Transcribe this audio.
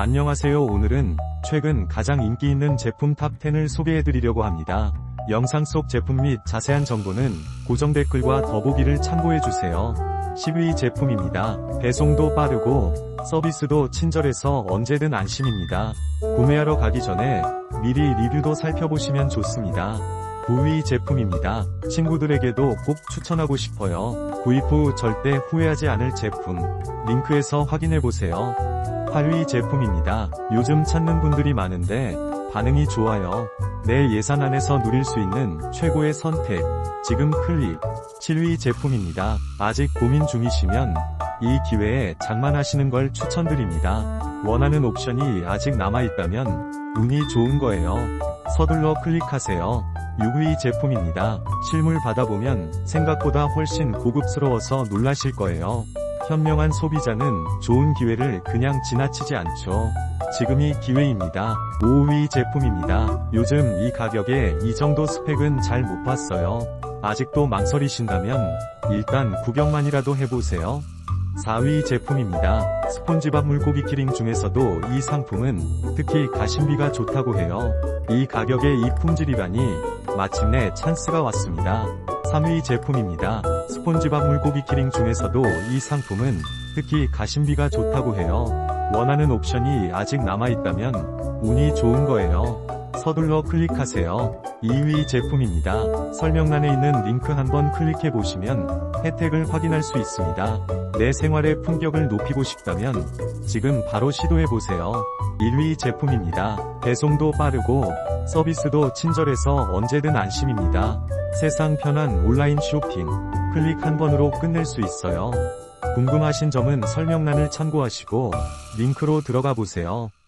안녕하세요 오늘은 최근 가장 인기 있는 제품 탑10을 소개해드리려고 합니다. 영상 속 제품 및 자세한 정보는 고정 댓글과 더보기를 참고해주세요. 10위 제품입니다. 배송도 빠르고 서비스도 친절해서 언제든 안심입니다. 구매하러 가기 전에 미리 리뷰도 살펴보시면 좋습니다. 9위 제품입니다. 친구들에게도 꼭 추천하고 싶어요. 구입 후 절대 후회하지 않을 제품. 링크에서 확인해보세요. 8위 제품입니다. 요즘 찾는 분들이 많은데 반응이 좋아요. 내 예산 안에서 누릴 수 있는 최고의 선택. 지금 클릭. 7위 제품입니다. 아직 고민 중이시면 이 기회에 장만하시는 걸 추천드립니다. 원하는 옵션이 아직 남아있다면 운이 좋은 거예요. 서둘러 클릭하세요. 6위 제품입니다. 실물 받아보면 생각보다 훨씬 고급스러워서 놀라실 거예요. 현명한 소비자는 좋은 기회를 그냥 지나치지 않죠. 지금이 기회입니다. 5위 제품입니다. 요즘 이 가격에 이 정도 스펙은 잘 못 봤어요. 아직도 망설이신다면 일단 구경만이라도 해보세요. 4위 제품입니다. 스폰지밥 물고기 키링 중에서도 이 상품은 특히 가심비가 좋다고 해요. 이 가격에 이 품질이라니 마침내 찬스가 왔습니다. 3위 제품입니다. 스폰지밥 물고기 키링 중에서도 이 상품은 특히 가심비가 좋다고 해요. 원하는 옵션이 아직 남아있다면 운이 좋은 거예요. 서둘러 클릭하세요. 2위 제품입니다. 설명란에 있는 링크 한번 클릭해 보시면 혜택을 확인할 수 있습니다. 내 생활의 품격을 높이고 싶다면 지금 바로 시도해 보세요. 1위 제품입니다. 배송도 빠르고 서비스도 친절해서 언제든 안심입니다. 세상 편한 온라인 쇼핑. 클릭 한 번으로 끝낼 수 있어요. 궁금하신 점은 설명란을 참고하시고 링크로 들어가 보세요.